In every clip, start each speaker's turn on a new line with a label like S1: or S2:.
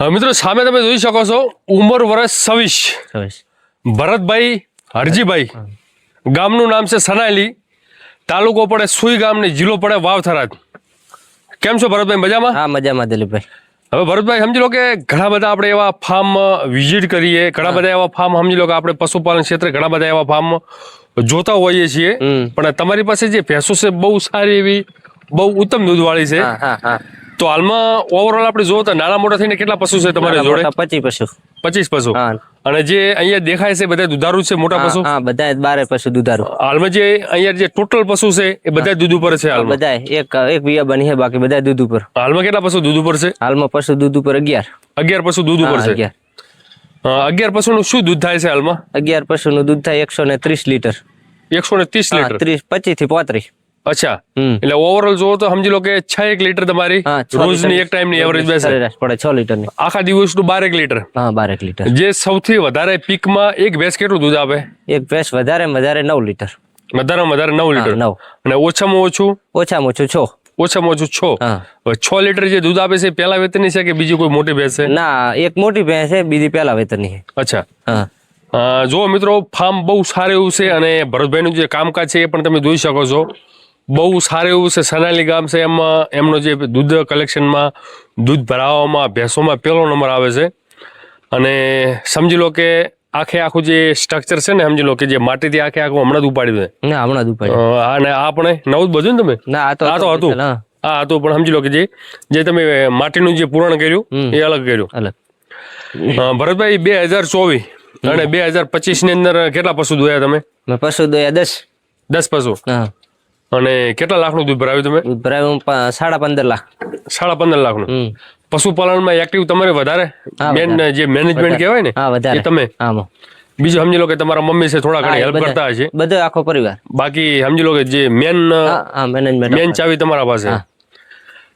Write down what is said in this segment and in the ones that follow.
S1: મિત્રો સામે તમે જોઈ શકો છો ઉંમર વર્ષ છવ્વીસ. ભરતભાઈ હરજીભાઈ. ગામનું નામ છે સનાલી તાલુકો પડે સુઈ ગામ ને જિલ્લો પડે વાવ થરાદ કેમ છો ભરતભાઈ મજામાં?
S2: હા મજામાં દિલીપભાઈ.
S1: હવે ભરતભાઈ સમજી લો કે ઘણા બધા આપણે એવા ફાર્મ વિઝિટ કરીએ ઘણા બધા એવા ફાર્મ સમજી લો કે આપણે પશુપાલન ક્ષેત્રે ઘણા બધા એવા ફાર્મ જોતા હોઈએ છીએ. પણ તમારી પાસે જે ભેંસો છે બહુ સારી એવી બહુ ઉત્તમ દૂધવાળી છે. તો હાલમાં ઓવરઓલ આપણે જોવો તો નાના મોટા થઈને કેટલા પશુ છે તમારી જોડે?
S2: પચીસ પશુ.
S1: પચીસ પશુ. અને જે અહીંયા દેખાય છે બધા દુધારું છે મોટા પશુ?
S2: હા બધા બારે પશુ દુધારું.
S1: હાલમાં જે અહીંયા જે ટોટલ પશુ છે એ બધા દૂધ ઉપર છે હાલમાં?
S2: બધા એક એક વિયા બની છે બાકી બધા દૂધ ઉપર.
S1: હાલમાં કેટલા પશુ દૂધ ઉપર છે?
S2: હાલમાં પશુ દૂધ ઉપર અગિયાર.
S1: અગિયાર પશુ દૂધ ઉપર છે?
S2: અગિયાર.
S1: પશુનું શું દૂધ થાય છે હાલમાં?
S2: અગિયાર પશુનું દૂધ થાય એકસો ને ત્રીસ લીટર.
S1: એકસો ને ત્રીસ લીટર.
S2: ત્રીસ પચીસથી પોત્રીસ.
S1: અચ્છા. એટલે ઓવરઓલ જોવો તો સમજી લો કે છ એક લીટર તમારી રોજની. એક ટાઈમની એવરેજ બેસે.
S2: પડે છ લીટરની
S1: આખા દિવસનું બાર એક લીટર.
S2: હા બારેક લીટર.
S1: જે સૌથી વધારે પીકમાં એક ભેંસ કેટલું દૂધ આપે?
S2: એક ભેંસ વધારે વધારે નવ લીટર.
S1: વધારેમાં વધારે નવ લીટર.
S2: નવ.
S1: અને ઓછામાં ઓછું?
S2: ઓછામાં ઓછું છ.
S1: ઓછામાં ઓછું છ. છ લીટર જે દૂધ આપે છે પેલા વેતનની છે કે બીજી કોઈ મોટી ભેંસ છે?
S2: ના એક મોટી ભેંસ છે બીજી પેલા વેતરની છે.
S1: અચ્છા.
S2: હા.
S1: જો મિત્રો ફાર્મ બહુ સારું એવું છે અને ભરતભાઈનું જે કામકાજ છે એ પણ તમે જોઈ શકો છો. બહુ સારું એવું છે. સનાલી ગામ છે એમાં એમનો જે દૂધ કલેક્શનમાં દૂધ ભરાવવામાં ભેંસોમાં પહેલો નંબર આવે છે. અને સમજી લો કે આખે આખું જે સ્ટ્રક્ચર છે ને સમજી લો કે જે માટીથી આખે આખું હમણાં જ ઉપાડી દે
S2: ના હમણાં જ ઉપાડી
S1: અ, અને આ પણ નવું જ બધું ને તમે?
S2: ના આ તો
S1: આ તો હતું
S2: આ
S1: હા હતું પણ સમજી લો કે જે જે તમે માટીનું જે પૂરણ કર્યું એ અલગ કર્યું.
S2: અલગ.
S1: ભરતભાઈ બે હજાર ચોવીસ અને બે હજાર પચીસની અંદર કેટલા પશુ દોયા તમે?
S2: પશુ દોયા દસ.
S1: દસ પશુ?
S2: હા.
S1: અને કેટલા લાખનું દૂધ ભરાવ્યું તમે?
S2: દૂધ ભરાયું સાડા પંદર લાખ.
S1: સાડા પંદર લાખનું? પશુપાલનમાં એક્ટિવ તમારે વધારે? મેન જે મેનેજમેન્ટ કહેવાય ને
S2: હા વધારે.
S1: તમે?
S2: આમાં.
S1: બીજું સમજી લો કે તમારા મમ્મી છે થોડા ઘણા હેલ્પ કરતા હશે.
S2: બધો આખો પરિવાર.
S1: બાકી સમજી લો કે જે મેન મેન ચાવી તમારા પાસે.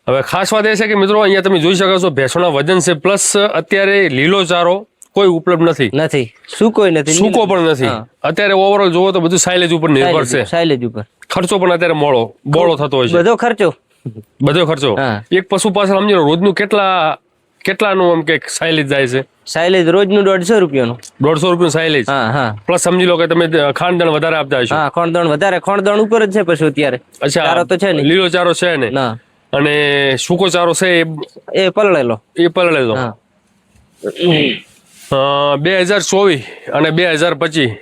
S1: હવે ખાસ વાત એ છે કે મિત્રો અહીંયા તમે જોઈ શકો છો ભેંસોના વજન છે પ્લસ અત્યારે લીલો ચારો કોઈ ઉપલબ્ધ નથી.
S2: નથી. સૂકો કોઈ નથી?
S1: સૂકો પણ નથી. અત્યારે ઓવરઓલ જોવો તો બધું સાઇલેજ ઉપર નિર્ભર છે.
S2: સાઇલેજ ઉપર.
S1: ખર્ચો પણ અત્યારે મોળો બોળો થતો હોય છે.
S2: બધો ખર્ચો.
S1: બધો ખર્ચો. એક પશુ પાછળ સમજી લો રોજનું કેટલા કેટલાનું આમ કે સાઇલેજ જાય છે?
S2: સાયલેજ રોજનું દોઢસો રૂપિયાનું.
S1: દોઢસો રૂપિયા સાઇલેજ
S2: હા હા.
S1: પ્લસ સમજી લો કે તમે ખાંડદાણ વધારે આપતા હશો.
S2: હા ખોણદણ વધારે. ખોણદણ ઉપર જ છે પશુ અત્યારે.
S1: અચ્છા
S2: ચારો તો છે ને
S1: લીલો ચારો છે ને? અને સૂકો ચારો છે એ
S2: એ પલળેલો.
S1: એ પલળેલો.
S2: હા.
S1: બે હજાર ચોવીસ અને બે હજાર પચીસ.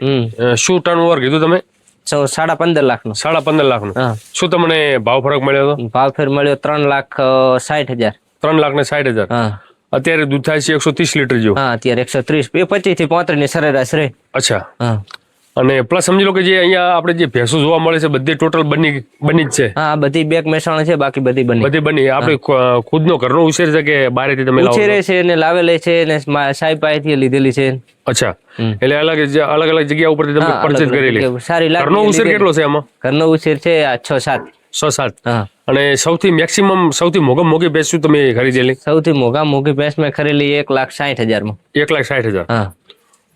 S1: શું ટર્ન ઓવર કીધું તમે?
S2: સાડા પંદર લાખનો.
S1: સાડા પંદર લાખનું.
S2: હા.
S1: શું તમને ભાવ ફરક મળ્યો હતો?
S2: ભાવ ફેર મળ્યો ત્રણ લાખ સાઠ હજાર.
S1: ત્રણ લાખ ને સાઠ હજાર.
S2: હા.
S1: અત્યારે દૂધ થાય છે એકસો ત્રીસ લીટર જેવું.
S2: હા અત્યારે એકસો ત્રીસ. પચીસથી પાંત્રીસની સરેરાશ રહે
S1: અચ્છા.
S2: હા.
S1: અને પ્લસ સમજી લો કે જે અહીંયા આપણે જે ભેંસો જોવા મળે છે બધી ટોટલ બની બની જ છે.
S2: હા બધી બેક મહેસાણા છે બાકી બધી બની.
S1: બધી બની. આપણે ખુદનો ઘરનો ઉછેર છે કે બારેથી તમે
S2: ઉછેરે છે ને લાવેલે છે ને સાહેબ પાસેથી લીધેલી છે.
S1: અચ્છા. એટલે અલગ અલગ અલગ જગ્યા ઉપરથી તમે
S2: અલગ
S1: કરેલી.
S2: સારી લાગે
S1: ઘરનો ઉછેર કેટલો છે એમાં
S2: ઘરનો ઉછેર છે આ છ સાત.
S1: છ સાત.
S2: હા.
S1: અને સૌથી મેક્સિમમ સૌથી મોઘા મોઘી ભેંસ શું તમે ખરીદેલી?
S2: સૌથી મોંઘા મોંઘી ભેંસ મેં ખરીદેલી એક લાખ સાઠ હજારમાં.
S1: એક લાખ સાઠ હજાર.
S2: હા.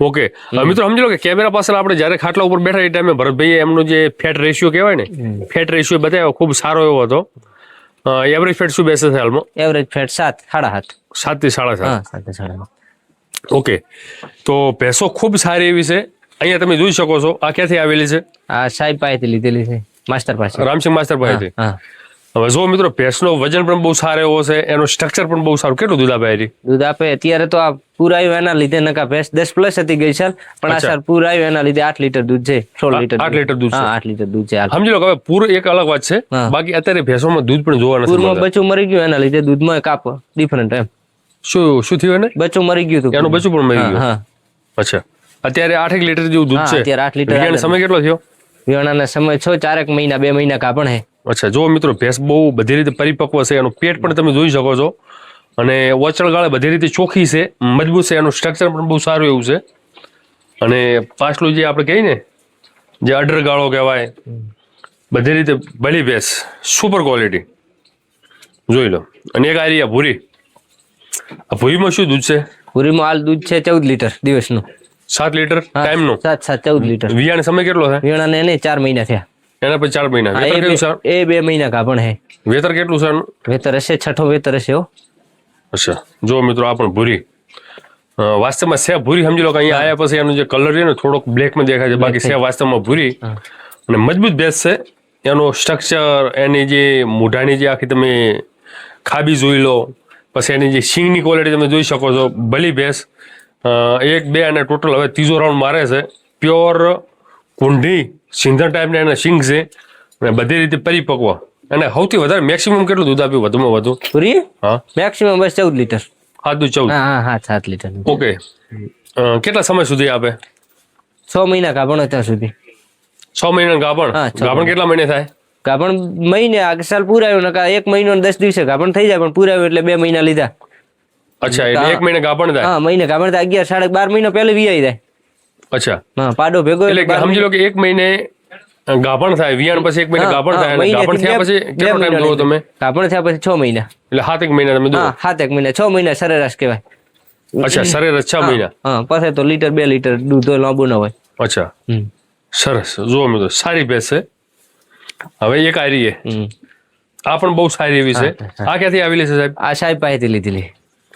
S1: ઓકે મિત્રો સમજી લો કે કેમેરા પાછળ આપણે જ્યારે ખાટલા ઉપર બેઠા એ ટાઈમે ભરતભાઈએ એમનો જે ફેટ રેશિયો કહેવાય ને ફેટ રેશિયો બતાવ્યો ખૂબ સારો એવો હતો. એવરેજ ફેટ શું બેસે છે હાલમાં?
S2: એવરેજ ફેટ સાત સાડા સાત.
S1: સાતથી સાડા સાત. ઓકે તો ભેંસો ખૂબ સારી એવી છે. અહીંયા તમે જોઈ શકો છો આ ક્યાંથી આવેલી છે?
S2: આ સાહેબ પાસેથી લીધેલી છે માસ્ટર પાસે.
S1: રામસિંહ માસ્ટર પાસેથી.
S2: હા.
S1: હવે જો મિત્રો ભેંસનો વજન પણ બહુ સારો એવો છે એનો સ્ટ્રક્ચર પણ બહુ સારું. કેટલું દૂધ આપે એની?
S2: દૂધ આપે અત્યારે તો આ પૂરાયું એના લીધે નકા ભેંસ દસ પ્લસ હતી ગઈ સાલ પણ આ. સાલ પૂરાયું એના લીધે આઠ લીટર દૂધ છે સોળ લીટર
S1: આઠ લીટર દૂધ છે.
S2: હા આઠ લીટર દૂધ છે.
S1: સમજી લો કે હવે પૂર એક અલગ વાત છે. બાકી અત્યારે ભેંસોમાં દૂધ પણ જોવા નથી
S2: પૂરમાં બચ્ચું મરી ગયું એના લીધે દૂધમાં કાપ ડિફરન્ટ એમ.
S1: શું શું થયું એને?
S2: બચ્ચું મરી ગયું હતું.
S1: એનું બચ્ચું પણ મરી ગયું.
S2: હા.
S1: અચ્છા. અત્યારે આઠેક લીટર જેવું દૂધ છે.
S2: અત્યારે આઠ લીટર
S1: સમય કેટલો થયો?
S2: વિયાણાના સમય છ ચારેક મહિના બે મહિના કાપણ હે.
S1: અચ્છા જો મિત્રો ભેંસ બહુ બધી રીતે પરિપક્વ છે એનું પેટ પણ તમે જોઈ શકો છો. અને ઓચળ ગાળે બધી રીતે ચોખ્ખી છે મજબૂત છે એનું સ્ટ્રક્ચર પણ બહુ સારું એવું છે. અને પાછલું જે આપણે કહીએ ને જે અડર ગાળો કહેવાય બધી રીતે ભલી ભેંસ સુપર ક્વોલિટી જોઈ લો. અને એક આ રહી આ ભૂરી. આ ભૂરીમાં શું દૂધ છે?
S2: ભૂરીમાં હાલ દૂધ છે ચૌદ લીટર દિવસનું.
S1: સાત લીટર ટાઈમનું?
S2: સાત સાત ચૌદ લીટર.
S1: વિયાણ સમય કેટલો છે?
S2: વિયાણાને એને ચાર મહિના થયા.
S1: એના પછી ચાર મહિના. વેતર કેટલું
S2: બે- એ બે મહિના કાપણ હે.
S1: વેતર કેટલું છે
S2: વેતર હશે છઠ્ઠો વેતર હશે હો.
S1: અચ્છા. જો મિત્રો આ પણ ભૂરી. વાસ્તવમાં છે ભૂરી સમજી લો કે અહીંયા આવ્યા પછી એનો જે કલર છે ને થોડોક બ્લેકમાં દેખાય છે. બાકી છે વાસ્તવમાં ભૂરી. અને મજબૂત ભેંસ છે. એનું સ્ટ્રક્ચર એની જે મોઢાની જે આખી તમે ખાબી જોઈ લો પછી એની જે સિંગની ક્વોલિટી તમે જોઈ શકો છો. ભલી ભેંસ એક બે અને ટોટલ હવે ત્રીજો રાઉન્ડ મારે છે. પ્યોર કુંઢી. સિંધર ટાઈપના એના સિંગ છે. અને બધી રીતે પરિપક્વ. અને સૌથી વધારે મેક્સિમમ કેટલું દૂધ આપ્યું? વધુમાં વધુ?
S2: પૂરી
S1: હા.
S2: મેક્સિમમ બસ ચૌદ લીટર.
S1: આ દૂધ ચૌદ.
S2: હા હા સાત લીટર.
S1: ઓકે. કેટલા સમય સુધી આપે?
S2: છ મહિના ગાભણ અત્યાર સુધી.
S1: છ મહિના ગાભણ? ગાભણ કેટલા મહિને થાય?
S2: ગાભણ મહિને આગળ સાલ પૂરાયું નકા એક મહિનો દસ દિવસે ગાભણ થઈ જાય પણ પૂરાયું એટલે બે મહિના લીધા.
S1: અચ્છા એક મહિને ગાભણ થાય?
S2: હા મહિને ગાભણ થાય અગિયાર સાડા બાર મહિનો પહેલે વીઆઈ જાય.
S1: અચ્છા.
S2: હા પાડો ભેગો
S1: એટલે સમજી લો કે એક મહિને ગાભણ થાય વિયાણ પછી એક મહિને ગાભણ થાય અને ગાભણ થયા પછી કેટલો ટાઈમ
S2: મહિના
S1: દો તમે?
S2: ગાભણ થયા પછી છ મહિના.
S1: એટલે સાત એક મહિના તમે દો
S2: હા સાત એક મહિના. છ મહિના સરેરાશ કહેવાય.
S1: અચ્છા સરેરાશ છ મહિના.
S2: હા પાસે તો લીટર બે લીટર દૂધ તો લાંબુ ન હોય.
S1: અચ્છા. સરસ. જુઓ મિત્રો સારી ભેંસ. છે હવે એક આરી. આ પણ બહુ સારી એવી છે. આ ક્યાંથી આવેલી છે સાહેબ?
S2: આ સાહેબ પાસેથી લીધેલી.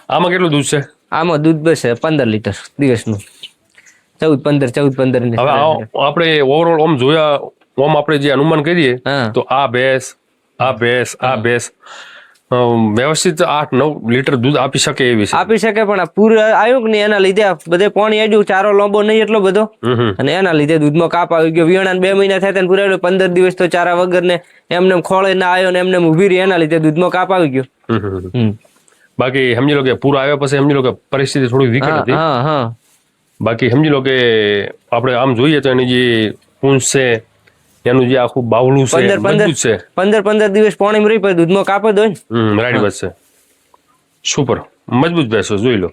S1: આમાં કેટલું દૂધ છે?
S2: આમાં દૂધ બસ પંદર લીટર દિવસનું. ચૌદ પંદર ચૌદ પંદરની
S1: હવે આપણે ઓવરઓલ ઓમ જોયા ઓમ આપણે જે અનુમાન કરીએ તો આ ભેંસ આ ભેંસ આ ભેંસ વ્યવસ્થિત આઠ નવ લીટર દૂધ આપી શકે એવી છે.
S2: આપી શકે પણ પૂર આવ્યું નહીં એના લીધે બધે પાણી આડ્યું ચારો લાંબો નહીં એટલો બધો. અને એના લીધે દૂધમાં કાપ આવી ગયો. વિયાણા બે મહિના થાય તેને પૂરા પંદર દિવસ તો ચારા વગર ને એમને એમ ખોળે ના આવ્યો ને એમને ઊભી રહી એના લીધે દૂધમાં કાપ આવી ગયો.
S1: બાકી સમજી લો કે પૂર આવ્યા પછી સમજી લો કે પરિસ્થિતિ થોડી વિકટ હતી.
S2: હા હા.
S1: બાકી સમજી લો કે આપણે આમ જોઈએ તો એની જે પૂંછ છે એનું જે આખું બાવલું છે
S2: પંદર
S1: મજબૂત છે.
S2: પંદર પંદર દિવસ પાણી રહી પછી દૂધમાં કાપ હોય ને.
S1: રાઈટ વાત છે. સુપર. મજબૂત ભેંસો જોઈ લો.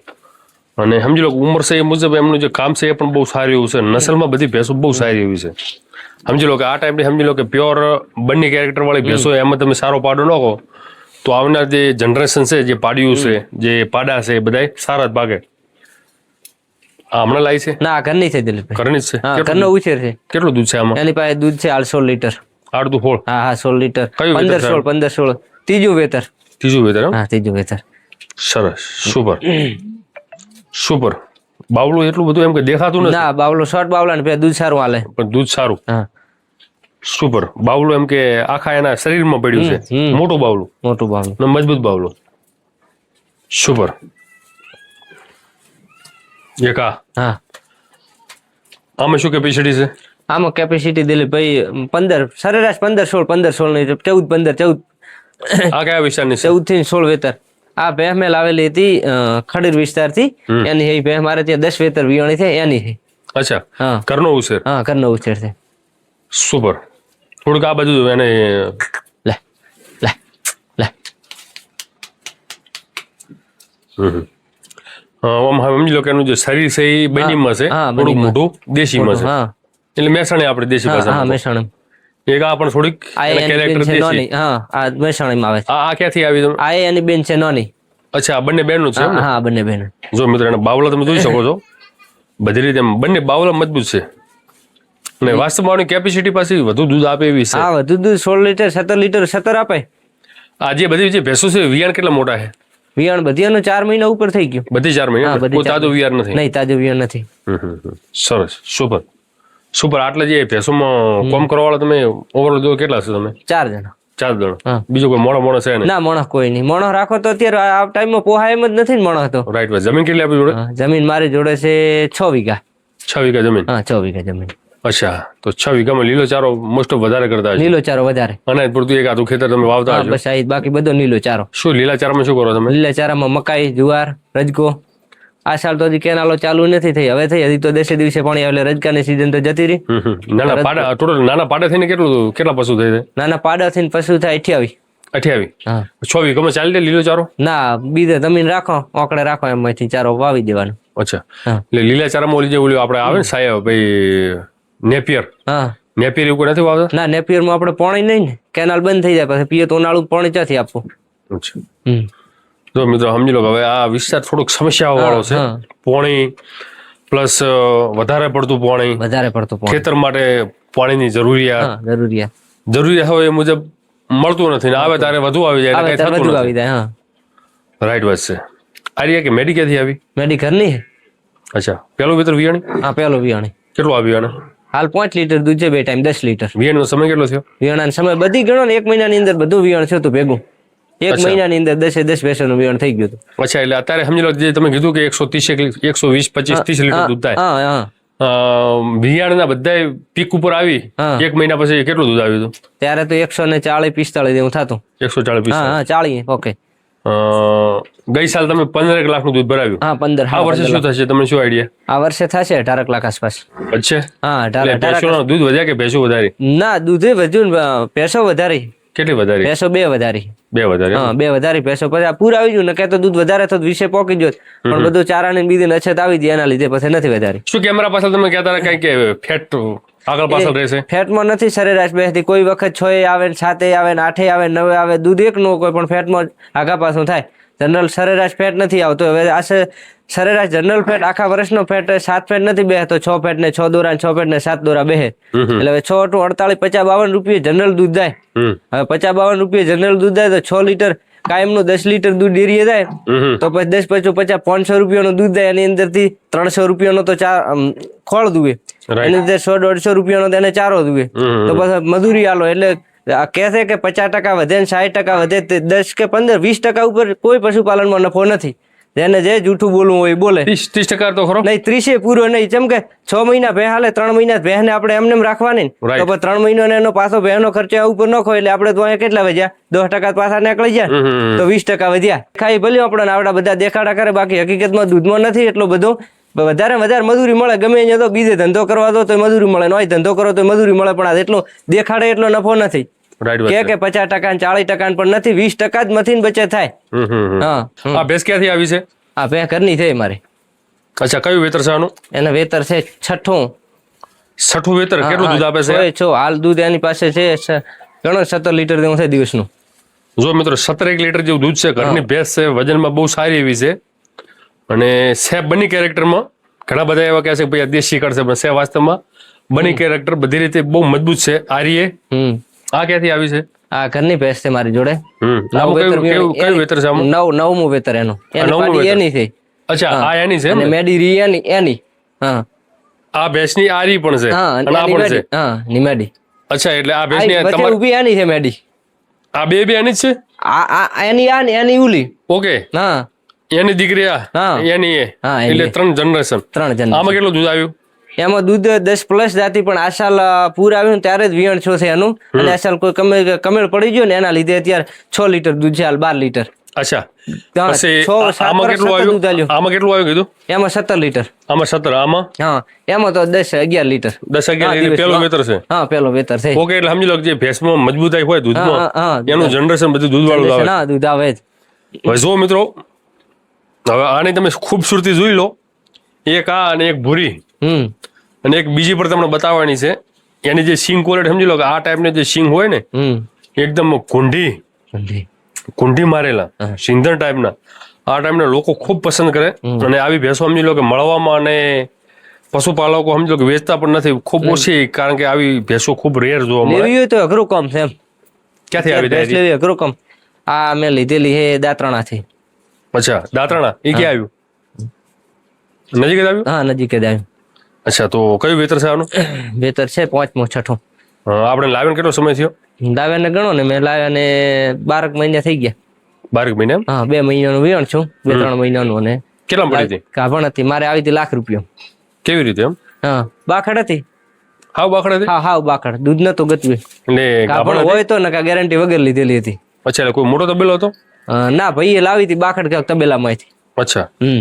S1: અને સમજી લો કે ઉંમર છે એ મુજબ એમનું જે કામ છે એ પણ બહુ સારું એવું છે. નસલમાં બધી ભેંસો બહુ સારી એવી છે. સમજી લો કે આ ટાઈપની સમજી લો કે પ્યોર બંને કેરેક્ટર વાળી ભેંસો એમાં તમે સારો પાડો નાખો તો આવનાર જે જનરેશન છે જે પાડ્યું છે જે પાડા છે એ બધા સારા જ ભાગે. હમણાં લાવી છે?
S2: ના ઘરની છે દિલીપભાઈ.
S1: ઘરની જ છે?
S2: હા ઘરનો ઉછેર છે.
S1: કેટલું દૂધ છે આમાં?
S2: એની પાસે દૂધ છે આઠસો લીટર.
S1: આડતું ફોળ?
S2: હા હા સોળ લીટર. પંદર સોળ પંદર સોળ. ત્રીજું વેતર.
S1: ત્રીજું વેતર
S2: હા ત્રીજું વેતર.
S1: સરસ સુપર. સુપર. બાવળું એટલું બધું એમ કે દેખાતું નથી?
S2: ના બાવલો શોર્ટ બાવલા ને દૂધ સારું હાલે.
S1: પણ દૂધ સારું.
S2: હા.
S1: સુપર. બાવલું એમ કે આખા એના શરીરમાં પડ્યું છે. મોટું બાવલું
S2: મોટું બાવલું
S1: ને મજબૂત બાવલું સુપર. એક
S2: હા
S1: આમાં શું કેપેસિટી છે
S2: આમાં કેપેસિટી દિલીપભાઈ પંદર સરેરાશ પંદર સોળ પંદર સોળની ચૌદ પંદર ચૌદ
S1: આ કયા વિસ્તારની
S2: ચૌદથી સોળ વેતર આ ભેહમેલ આવેલી લાવેલી હતી ખડીર વિસ્તારથી એની હે ભેહ મારે ત્યાં દસ વેતર વિયાણી છે એની હે
S1: અચ્છા
S2: હા
S1: કરનો ઉછેર
S2: હા કરનો ઉછેર છે
S1: સુપર થોડુંક આ બાજુ એને
S2: લે લે લે
S1: હમ. આમ સમજી લો કે એનું જે શરીર છે એ બનીમાં છે
S2: બનીમાં.
S1: મોટું દેશીમાં છે. એટલે મહેસાણી આપણે દેશી
S2: ભાષા હા મહેસાણા.
S1: એક આ પણ થોડીક
S2: બેન છે
S1: દેશી.
S2: હા આ મહેસાણામાં આવે છે.
S1: આ ક્યાંથી આવી તમે?
S2: આ એની બેન છે નોની.
S1: અચ્છા બંને બેનનું છે
S2: હા બંને બેન
S1: જો મિત્રો એના બાવલા તમે જોઈ શકો છો. બધી રીતે બંને બાવલા મજબૂત છે. અને વાસ્તવમાં કેપેસિટી પાછી વધુ દૂધ આપે એવી છે.
S2: હા વધુ દૂધ સોળ લીટર સત્તર લીટર સત્તર આપે.
S1: આ જે બધી જે ભેંસો છે વિયાણ કેટલા મોટા છે?
S2: વિયાણ બધીનું ચાર મહિના ઉપર થઈ ગયું.
S1: બધી ચાર મહિના કોઈ તાજો વિયાર નથી?
S2: નહીં તાજો વિયાર નથી.
S1: સરસ. સુપર સુપર આટલે જે ભેંસોમાં કોમ કરવા વાળા તમે ઓવરઓલ જો કેટલા છો તમે?
S2: ચાર જણા.
S1: ચાર જણ. બીજો કોઈ મોણો મોણો છે ને
S2: ના મોણો કોઈ નહીં. મોણો રાખો તો અત્યારે આ ટાઈમમાં પોહાય એમ જ નથી ને મોણો તો.
S1: રાઈટ જમીન કેટલી આપી જોડે?
S2: જમીન મારી જોડે છે છ વીઘા.
S1: છ વીઘા જમીન?
S2: હા છ વીઘા જમીન.
S1: અચ્છા તો છ વીઘામાં લીલો ચારો મોસ્ટ ઓફ વધારે કરતા હશે?
S2: લીલો ચારો વધારે.
S1: અનાજ પૂરતું એક આધું ખેતર તમે વાવતા
S2: હા
S1: હશો?
S2: બસ આ જ. બાકી બધો લીલો ચારો.
S1: શું લીલા ચારામાં શું કરો તમે?
S2: લીલા ચારામાં મકાઈ જુવાર રજકો. આ સાલ તો હજી કેનાલો ચાલુ નથી થઈ. હવે થઈ હજી તો દેશે દિવસે પાણી આવે એટલે રજકાની સિઝન તો જતી રહી.
S1: હમ, હમ. નાના પાડા ટોટલ નાના પાડા થઈને કેટલું કેટલા પશુ થઈ જાય
S2: નાના પાડા થઈને પશુ થાય અઠ્યાવી
S1: અઠ્યાવી
S2: હા.
S1: છ વીઘામાં ચાલી જાય લીલો ચારો?
S2: ના બીજે જમીન રાખો ઓકડે રાખો એમાંથી ચારો વાવી દેવાનો.
S1: અચ્છા.
S2: હા.
S1: એટલે લીલા ચારામાં ઓલી જે ઓલી આપણે આવે ને સાહેબ ભાઈ નેપિયર.
S2: હા.
S1: નેપિયર એવું નથી વાવતા?
S2: ના નેપિયરમાં આપણે પાણી નહીં ને. કેનાલ બંધ થઈ જાય પછી પીએ તો નાળું પાણી ક્યાંથી આપવું? હમ.
S1: જો મિત્રો સમજી લો હવે આ વિસ્તાર થોડોક સમસ્યાઓ વાળો છે. પાણી પ્લસ વધારે પડતું પાણી.
S2: વધારે પડતું પાણી.
S1: ખેતર માટે પાણીની જરૂરિયાત.
S2: જરૂરિયાત.
S1: જરૂરિયાત હોય એ મુજબ મળતું નથી ને આવે તારે વધુ આવી જાય એટલે કઈ થતું
S2: આવી જાય હા.
S1: રાઈટ વાત છે. આર્યા કે મેડી ક્યાંથી આવી?
S2: મેડી ઘરની?
S1: અચ્છા. પેલું મિત્ર વિયાણી?
S2: હા પેલો વિયાણી.
S1: કેટલું આવ્યું આને?
S2: હાલ પાંચ લીટર દૂધ છે બે ટાઈમ દસ લીટર.
S1: વિયાણીનો સમય કેટલો થયો?
S2: વિયાણાનો સમય બધી ગણો ને એક મહિનાની અંદર બધું વિયાણ થયું હતું ભેગું. એક. મહિનાની અંદર દસે દસ ભેંસોનું વિયાણ થઈ ગયું હતું
S1: અચ્છા એટલે અત્યારે સમજી લો જે તમે કીધું કે એકસો ત્રીસ એકસો વીસ પચીસ ત્રીસ લીટર દૂધ થાય.
S2: હા
S1: વિયાણના પીક ઉપર આવી એક મહિના પછી કેટલું દૂધ આવ્યું હતું
S2: ત્યારે તો એકસો ને ચાલીસ પિસ્તાળીસ એવું થતું.
S1: એકસો ચાળીસ
S2: હા હા ચાલીસ ઓકે.
S1: ગઈ સાલ તમે પંદર લાખનું દૂધ ભરાવ્યું.
S2: હા પંદર.
S1: આ વર્ષે શું થશે? તમને શું આઈડિયા
S2: આ વર્ષે થશે અઢાર લાખ આસપાસ.
S1: છે
S2: હા અઢાર અઢાર
S1: દૂધ વધ્યા કે ભેંસો વધારી?
S2: ના દૂધે વધ્યું ને, ભેંસો વધારી.
S1: કેટલી વધારી?
S2: ભેંસો બે વધારી.
S1: બે વધારી
S2: હા બે વધારી ભેંસો. પછી આ પૂર આવી ગયું ને કે તો દૂધ વધારે તો વિશે પોકી ગયો પણ બધું ચારા ને બીજી અછત આવી ગઈ એના લીધે પછી નથી વધારી.
S1: શું કેમેરા પાછળ તમે કહેતા હતા કઈ કે ફેટ આગળ પાછળ રહેશે.
S2: ફેટમાં નથી સરેરાશ બેસતી કોઈ વખત છ આવે ને સાતે આવે ને આઠે આવે ને નવે આવે દૂધ એક નો કોઈ પણ ફેટમાં આગા પાછું થાય. જનરલ સરેરાશ ફેટ નથી આવતો. હવે આ સરેરાશ જનરલ ફેટ આખા વર્ષનો ફેટ સાત ફેટ નથી બેહતો છ ફેટ ને છ દોરા ને છ ફેટ ને સાત દોરા બેહે. એટલે હવે છ ટુ અડતાલીસ પચાસ બાવન રૂપિયા જનરલ દૂધ જાય. હવે પચાસ બાવન રૂપિયા જનરલ દૂધ જાય તો છ લીટર કાયમનું દસ લીટર દૂધ ડેરીએ જાય. તો પછી દસ પચું પચાસ પાંચસો રૂપિયાનું દૂધ થાય એની અંદરથી ત્રણસો રૂપિયાનો તો ચાર ખોળ દુવે. એની અંદર સો દોઢસો રૂપિયાનો તેને ચારો દુવે. તો પછી મજૂરી આલો એટલે કે છે કે પચાસ ટકા વધે ને સાઠ ટકા વધે દસ કે પંદર વીસ ટકા ઉપર કોઈ પશુપાલનમાં નફો નથી. જેને જે જૂઠું બોલવું હોય બોલે.
S1: ત્રીસ ત્રીસ ટકા તો ખરો.
S2: નહીં ત્રીસે પૂરો નહીં. જેમ કે છ મહિના ભે હાલે ત્રણ મહિના ભેહને આપણે એમને એમ રાખવાની. તો પછી ત્રણ મહિનો એનો પાછો ભેહનો ખર્ચો ઉપર નખો એટલે આપણે તો અહીંયા કેટલા વધ્યા? દસ ટકા પાછા નીકળી જાય. તો વીસ ટકા વધ્યા. ખાઈ ભલે આપણને આવડા બધા દેખાડા કરે બાકી હકીકતમાં દૂધમાં નથી એટલો બધો. વધારે વધારે મજૂરી મળે ગમે અહીંયા તો બીજે ધંધો કરવા દો તો મજૂરી મળે નોય ધંધો કરો તો મજૂરી મળે પણ આ એટલો દેખાડે એટલો નફો નથી. કે કે પચાસ ટકા ચાલીસ ટકા પણ નથી વીસ ટકા જ મથી બચત થાય. હા
S1: આ ભેંસ ક્યાંથી આવી છે?
S2: આ ભે ઘરની છે મારે.
S1: અચ્છા કયું વેતર છે આનું?
S2: એના વેતર છે છઠ્ઠું.
S1: છઠ્ઠું વેતર? કેટલું દૂધ આપે છે?
S2: છો હાલ દૂધ એની પાસે છે ઘણો સત્તર લીટર જેવું છે દિવસનું.
S1: જો મિત્રો સત્તર એક લીટર જેવું દૂધ છે ઘરની ભેંસ છે વજનમાં બહુ સારી એવી છે. અને સેફ બની કેરેક્ટરમાં. ઘણા બધા એવા કહે છે ભાઈ દેશી છે પણ સેફ વાસ્તવમાં બની કેરેક્ટર બધી રીતે બહુ મજબૂત છે આર્યે
S2: હમ.
S1: આ ક્યાંથી આવી છે?
S2: આ ઘરની ભેંસ છે મારી જોડે.
S1: કયું વેતર છે
S2: નવ નવમું વેતર એનું. એની છે.
S1: અચ્છા આ એની છે
S2: અને
S1: ને?
S2: મેડી રી એની એની. હા.
S1: આ ભેંસની આરી પણ છે?
S2: હા
S1: અને આ પણ છે?
S2: હા ની મેડી
S1: અચ્છા એટલે આ ભેંસની તમારી
S2: ઊભી એની છે મેડી.
S1: આ બે બે એની જ છે?
S2: આ આ એની આ ને એની ઉલી.
S1: ઓકે.
S2: હા.
S1: એની દીકરી આ?
S2: હા.
S1: એની એ?
S2: હા,
S1: એટલે ત્રણ જનરેશન.
S2: ત્રણ જણ
S1: આમાં કેટલું દૂધ આવ્યું?
S2: એમાં દૂધ દસ પ્લસ જાતી પણ આ સાલ પૂર આવ્યું ત્યારે જ વિયણ છો છે એનું. અને આ સાલ કોઈ કમે કમેળ પડી ગયો ને એના લીધે અત્યારે છ લીટર દૂધ છે હાલ બાર લીટર.
S1: અચ્છા.
S2: ત્યાં
S1: પછી
S2: છ
S1: આ-
S2: સાત
S1: આમાં કેટલું આવ્યું? આમાં કેટલું આવ્યું કીધું?
S2: એમાં સત્તર લીટર.
S1: આમાં સત્તર આમાં?
S2: હા એમાં તો દસ અગિયાર લીટર.
S1: દસ અગિયાર
S2: હા,
S1: એટલે વેતર છે.
S2: હા પેલો વેતર છે.
S1: ઓકે એટલે સમજી લો જે ભેંસમાં મજબૂતાઈ હોય
S2: હા,
S1: દૂધમાં
S2: હા,
S1: એનું જનરેશન બધું દૂધ વાળું આવે.
S2: ના દૂધ આવે જ.
S1: જો મિત્રો હવે આની તમે ખૂબસૂરતી જોઈ લો. એક આ અને એક ભૂરી.
S2: હમ.
S1: અને એક બીજી પણ તમને બતાવવાની છે એની જે સિંગ ક્વોલિટી સમજી લો કે આ ટાઈપની જે સિંગ હોય ને એકદમ કુંઢી. કુંઢી મારેલા. સિંધણ ટાઈપના આ ટાઈપના લોકો ખૂબ પસંદ કરે. અને આવી ભેંસો સમજી લો કે મળવામાં અને પશુપાલકો સમજી લો કે વેચતા પણ નથી ખૂબ ઓછી કારણ કે આવી ભેંસો ખૂબ રેર જોવા મળે.
S2: તો અઘરું કામ છે એમ.
S1: ક્યાંથી આવી જાય
S2: લેવી અઘરું કામ. આ મેં લીધેલી હે દાત્રણાથી.
S1: અચ્છા દાંતરણા. એ ક્યાં આવ્યું? નજીક જ આવ્યું?
S2: હા નજીક જ આવ્યું.
S1: અચ્છા તો કયું વેતર છે આનું?
S2: બેતર છે પાંચમો છઠ્ઠો.
S1: આપણે લાવીને કેટલો સમય થયો?
S2: લાવ્યાને ગણો ને મેં લાવ્યા ને બારક મહિના થઈ ગયા.
S1: બાર મહિના
S2: હા બે મહિનાનું વેણ છું બે ત્રણ મહિનાનું અને
S1: કેટલા મળી હતી?
S2: કાભણ હતી મારે આવી હતી લાખ રૂપિયા.
S1: કેવી રીતે એમ?
S2: હા બાખડ હતી.
S1: હાવ બાખડ હતી?
S2: હા હાવ બાખડ દૂધ નતો ગતવે
S1: ને ગાભણ
S2: હોય તો ને કા ગેરંટી વગર લીધેલી હતી.
S1: અચ્છા કોઈ મોટો તબેલો હતો?
S2: ના ભાઈએ લાવી હતી બાખડ કે તબેલામાંથી.
S1: અચ્છા.
S2: હમ.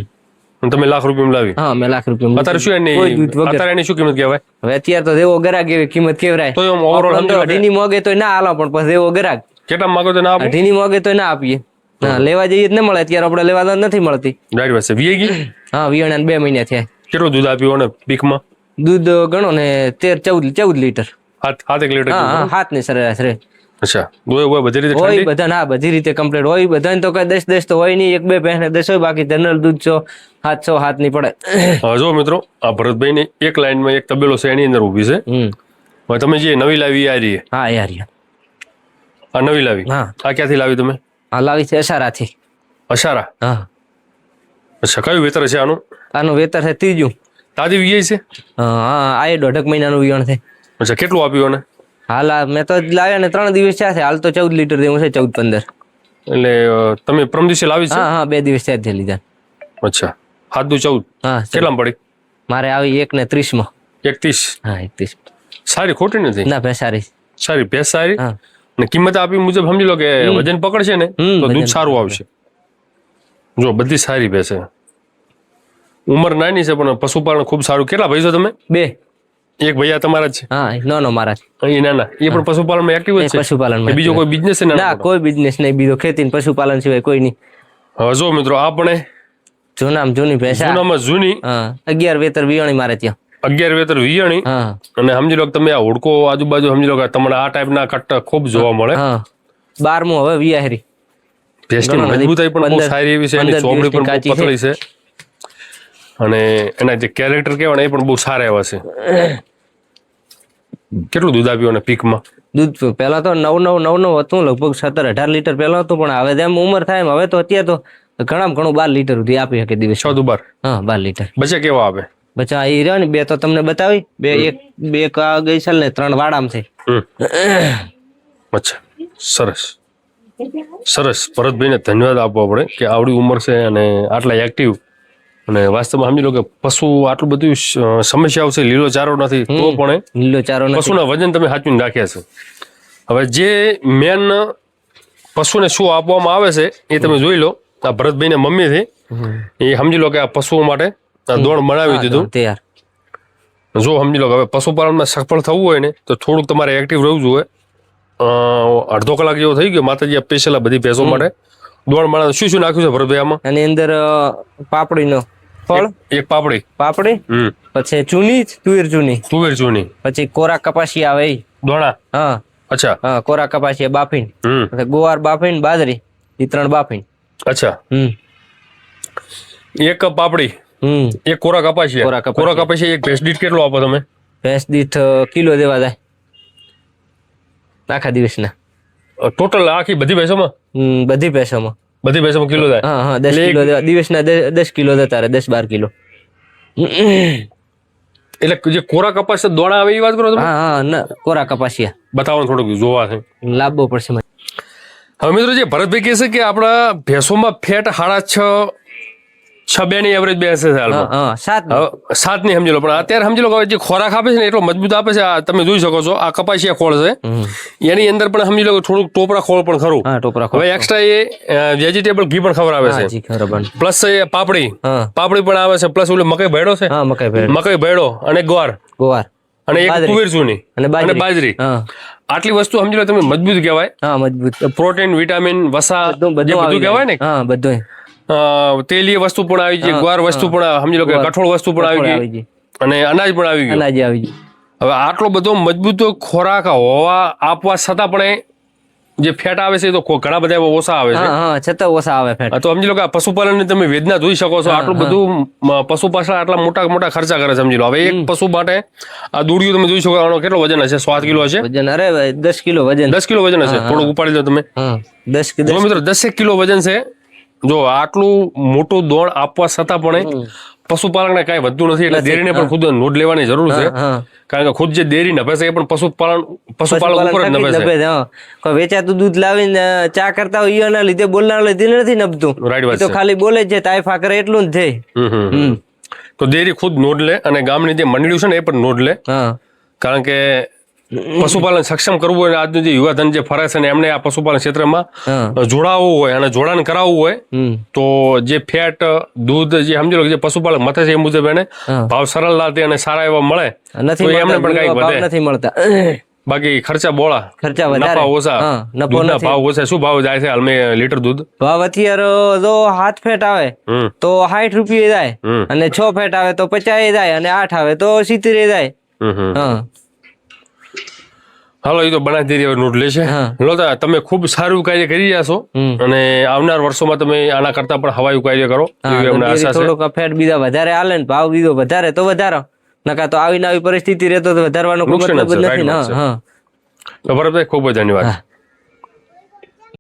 S1: તમે લાખ રૂપિયા લાવી?
S2: હા મેં લાખ રૂપિયા
S1: અત્યારે શું એની અત્યારે એની શું કિંમત કહેવાય?
S2: હવે અત્યારે તો દેવો ગરાક એવી કિંમત કેવરાય
S1: તો એમ overall
S2: આપણને તો
S1: સમજી લો કે-
S2: અઢીની મોગે તો ના આલો પણ પછી દેવો ગરાક.
S1: કેટલા માગો તો ના આપો?
S2: અઢીની મોગે તો ના આપીએ. હા લેવા જઈએ જ ન મળે અત્યારે આપણે લેવા નથી મળતી.
S1: રાઈટ વાત છે. વીએ ગઈ?
S2: હા વીણા બે મહિના થયા.
S1: કેટલું દૂધ આપ્યું ને પીકમાં?
S2: દૂધ ગણો ને તેર ચૌદ ચૌદ લીટર.
S1: હાથ હાથ એક લીટર
S2: હા હા હાથની સરેરાશ રે.
S1: અચ્છા. દોય બોય બધી રીતે
S2: હોય બધા ના બધી રીતે કમ્પ્લીટ હોય બધાને તો કઈ દસ દસ તો હોય નહીં. એક બે પહેને દસ હોય બાકી જનરલ દૂધ છો હાથ છો હાથની પડે.
S1: જો મિત્રો આ ભરતભાઈ એક લાઈનમાં એક તબેલો છે એની અંદર ઊભી છે. તમે જે નવી લાવી આ રહી
S2: હા યાર યાર
S1: આ નવી લાવી?
S2: હા.
S1: આ ક્યાંથી લાવી તમે?
S2: હા લાવી છે અસારાથી
S1: અશારા
S2: હા.
S1: અચ્છા કયું વેતર છે આનું?
S2: આનું વેતર છે ત્રીજું.
S1: તાજી વીઆઈ છે?
S2: હા આ એ દોઢક મહિનાનું વિયણ છે.
S1: અચ્છા કેટલું આપ્યું અને
S2: હાલ મેં તો લાવ્યા ને ત્રણ દિવસ થયા છે. હાલ તો ચૌદ લીટર દેવું છે ચૌદ પંદર.
S1: એટલે તમે પ્રમ દિવસે લાવી છે?
S2: હા હા બે દિવસ થયા છે લીધા.
S1: અચ્છા. હાથ દુ ચૌદ?
S2: હા
S1: કેટલા પડી?
S2: મારે આવી એક ને ત્રીસમાં.
S1: એકત્રીસ?
S2: હા એકત્રીસ.
S1: સારી ખોટી નથી?
S2: ના ભેસારી.
S1: સારી ભેંસ સારી
S2: હા.
S1: અને કિંમત આપી મુજબ સમજી લો કે વજન પકડશે ને તો દૂધ સારું આવશે. જો બધી સારી ભેંસ છે. ઉંમર નાની છે પણ પશુપાલન ખૂબ સારું. કેટલા ભાઈ છો તમે?
S2: બે.
S1: એક ભૈયા તમારા જ
S2: હા નો નો મારા છે.
S1: ના ના એ પણ પશુપાલનમાં એક્ટિવ
S2: એ
S1: જ છે?
S2: પશુપાલન
S1: કે બીજો કોઈ બિઝનેસ છે
S2: ના કોઈ બિઝનેસ નહીં. બીજો ખેતી ને પશુપાલન સિવાય કોઈ નહીં.
S1: હવે જો મિત્રો આપણે
S2: જૂનામાં જૂની ભેંસા
S1: જૂનામાં જૂની.
S2: હા અગિયાર વેતર વિયાણી મારે ત્યાં.
S1: અગિયાર વેતર વિયાણી. અને સમજી લો કે તમે આ હુડકો આજુબાજુ સમજી લો કે તમને આ ટાઈપના કટ્ટ ખૂબ જોવા મળે.
S2: હા. બારમું હવે વિયાહરી
S1: ભેંસની મજબૂતાઈ પણ બહુ સારી એવી છે એની ચોમડી પણ બહુ
S2: છે.
S1: પતળી છે. અને એના જે કેરેક્ટર કહેવાય એ પણ બહુ સારા એવા છે. કેટલું દૂધ આપ્યું અને પીકમાં?
S2: દૂધ પહેલા તો નવ નવ નવ નવ હતું લગભગ સત્તર અઢાર લીટર પહેલા હતું પણ હવે જેમ ઉંમર થાય એમ હવે તો અત્યારે તો ઘણામાં ઘણું બાર લીટર સુધી આપી શકે દિવસ.
S1: ચૌદ બાર
S2: હા બાર લીટર.
S1: બચે કેવા આપે
S2: બચા એ રહ્યો ને બે તો તમને બતાવી બે એક બે ગઈ છે ને ત્રણ વાડામ છે.
S1: અચ્છા સરસ. સરસ. ભરતભાઈને ધન્યવાદ આપવો પડે કે આવડી ઉંમર છે અને આટલા એક્ટિવ અને વાસ્તવમાં સમજી લો કે પશુ આટલું બધું સમસ્યા સમસ્યાઓ છે લીલો ચારો નથી તો પણ
S2: લીલો ચારો
S1: પશુના વજન તમે સાચવીને રાખ્યા છે. હવે જે મેન પશુને શું આપવામાં આવે છે એ તમે જોઈ લો. આ ભરતભાઈને મમ્મી છે એ સમજી લો કે આ પશુઓ માટે આ દોણ બનાવી દીધું.
S2: તૈયાર.
S1: જો સમજી લો કે હવે પશુપાલનમાં સફળ થવું હોય ને તો થોડુંક તમારે એક્ટિવ રહેવું જોઈએ. અડધો કલાક જેવો થઈ ગયો માતાજી સ્પેશિયલ બધી ભેંસો માટે. દોણ માળા શું શું નાખ્યું છે ભરતભાઈ આમાં?
S2: આની અંદર પાપડીનો ફળ.
S1: એક પાપડી.
S2: પાપડી? પછી ચૂની તુવેર ચૂની.
S1: તુવેર ચૂની.
S2: પછી કોરા કપાસી આવે
S1: દોણા?
S2: હા.
S1: અચ્છા.
S2: હા કોરા કપાસી બાફીન. ગોવાર બાફીન બાજરી. એ ત્રણ બાફીન.
S1: અચ્છા.
S2: હમ.
S1: એક પાપડી.
S2: હમ.
S1: એક કોરા કપાસી
S2: કોરા કપાસી
S1: કોરા કપાસી એક ભેંસ દીઠ કેટલો આપો તમે?
S2: ભેંસ દીઠ કિલો દેવા જાય. આખા દિવસના.
S1: ટોટલ આખી બધી ભેંસોમાં?
S2: બધી ભેંસોમાં.
S1: બધી ભેંસો કિલો થાય.
S2: હા હા દસ કિલો દિવસના દસ કિલો જતા રહે દસ બાર કિલો.
S1: એટલે જે કોરા કપાસ દોડા આવે એ વાત કરો તમે?
S2: હા હા ના કોરા કપાસિયા.
S1: બતાવો થોડુંક જોવા છે.
S2: લાવવો પડશે
S1: હવે મિત્રો જે ભરતભાઈ કહે છે કે આપણા ભેંસોમાં ફેટ સાડા છ છ બે ની એવરેજ બેસે છે હાલમાં. સાતની. સમજી લો પણ અત્યારે સમજી લો કે જે ખોરાક આપે છે ને એટલો મજબૂત આપે છે તમે જોઈ શકો છો આ કપાસિયા ખોળ છે. એની અંદર પણ સમજી લો થોડુંક ટોપરા ખોળ પણ ખરું.
S2: ટોપરા ખોળ.
S1: હવે એક્સ્ટ્રા એ વેજીટેબલ ઘી પણ ખબર
S2: આવે
S1: છે. પ્લસ એ પાપડી.
S2: હા.
S1: પાપડી પણ આવે છે પ્લસ ઓલું મકાઈ ભેડો છે.
S2: હા મકાઈ
S1: મકાઈ ભેડો અને ગોવાર.
S2: ગોવાર.
S1: અને એક
S2: બાજરી.
S1: ચૂની
S2: અને બાજરી.
S1: આટલી વસ્તુ સમજી લો તમે મજબૂત કહેવાય.
S2: હા મજબૂત.
S1: પ્રોટીન વિટામિન વસા
S2: બધું
S1: કહેવાય ને?
S2: હા બધું
S1: તેલીય વસ્તુ પણ આવી ગઈ ગ્વાર વસ્તુ પણ સમજી લો કે કઠોળ વસ્તુ પણ આવી ગઈ. અને અનાજ પણ આવી ગયું.
S2: અનાજ આવી ગયું.
S1: હવે આટલો બધો મજબૂત ખોરાક હોવા આપવા છતાં પણ જે ફેટ આવે છે તો ઘણા બધા ઓછા આવે છે.
S2: છતાં ઓછા આવે ફેટ.
S1: તો સમજી લો કે પશુપાલનની તમે વેદના જોઈ શકો છો. આટલું બધું પશુ પાછળ આટલા મોટા મોટા ખર્ચા કરે છે સમજી લો. હવે એક પશુ માટે આ દૂડિયું તમે જોઈ શકો આનો કેટલો વજન હશે? સાત કિલો હશે?
S2: વજન અરે દસ કિલો વજન.
S1: દસ કિલો વજન હશે. થોડુંક ઉપાડી દો તમે.
S2: દસ કિલો
S1: મિત્રો દસેક કિલો વજન છે. જો આટલું મોટું દોડ આપવા છતાં પણ પશુપાલન ને કાંઈ વધતું નથી એટલે દેરીને પણ ખુદ નોંધ લેવાની જરૂર છે. કારણ કે ખુદ જે ડેરી નભે છે એ પણ પશુપાલન પશુપાલક ઉપર જ નભે છે.
S2: વેચાતું દૂધ લાવીને ચા કરતા હોય એના લીધે બોલનાર લીધે નથી નભતું.
S1: રાઈટ વાત
S2: તો ખાલી બોલે છે તાઈ કરે એટલું જ.
S1: હમ તો ડેરી ખુદ નોંધ લે અને ગામની જે મંડળી છે ને એ પણ નોંધ લે.
S2: હા.
S1: કારણ કે પશુપાલન સક્ષમ કરવું હોય અને આજનું જે યુવાધન જે ફરે છે ને એમને આ પશુપાલન ક્ષેત્રમાં જોડાવવું હોય અને જોડાણ કરાવવું હોય તો જે ફેટ દૂધ જે સમજી લો કે જે પશુપાલક મથે છે એ મુજબ એને. ભાવ સરળતાથી અને સારા એવા મળે તો એમને પણ
S2: કઈ
S1: વધે.
S2: નથી મળતા.
S1: બાકી ખર્ચા બોળા.
S2: ખર્ચા વધારે.
S1: ઓછા.
S2: નફો
S1: ભાવ ઓછા. શું ભાવ જાય છે હાલમાં લીટર દૂધ?
S2: ભાવ અત્યારે જો હાથ ફેટ આવે તો સાઠ રૂપિયે જાય. અને છ ફેટ આવે તો પચાસ જાય. અને આઠ આવે તો સિત્તેર જાય. હા.
S1: હાલો એ તો હવે નોટ લેશે. લોતા તમે ખૂબ સારું કાર્ય કરી રહ્યા છો અને આવનાર વર્ષોમાં તમે આના કરતા પણ હવાયું કાર્ય કરો એવી અમને આશા છે.
S2: થોડોક ફેટ બીજા વધારે હાલે ને ભાવ બીજો વધારે તો વધારો. નકા તો આવી આવી પરિસ્થિતિ રહેતો તો વધારવાનો કોઈ મતલબ નથી. ને હા
S1: તો ભરતભાઈ ખૂબ જ ધન્યવાદ.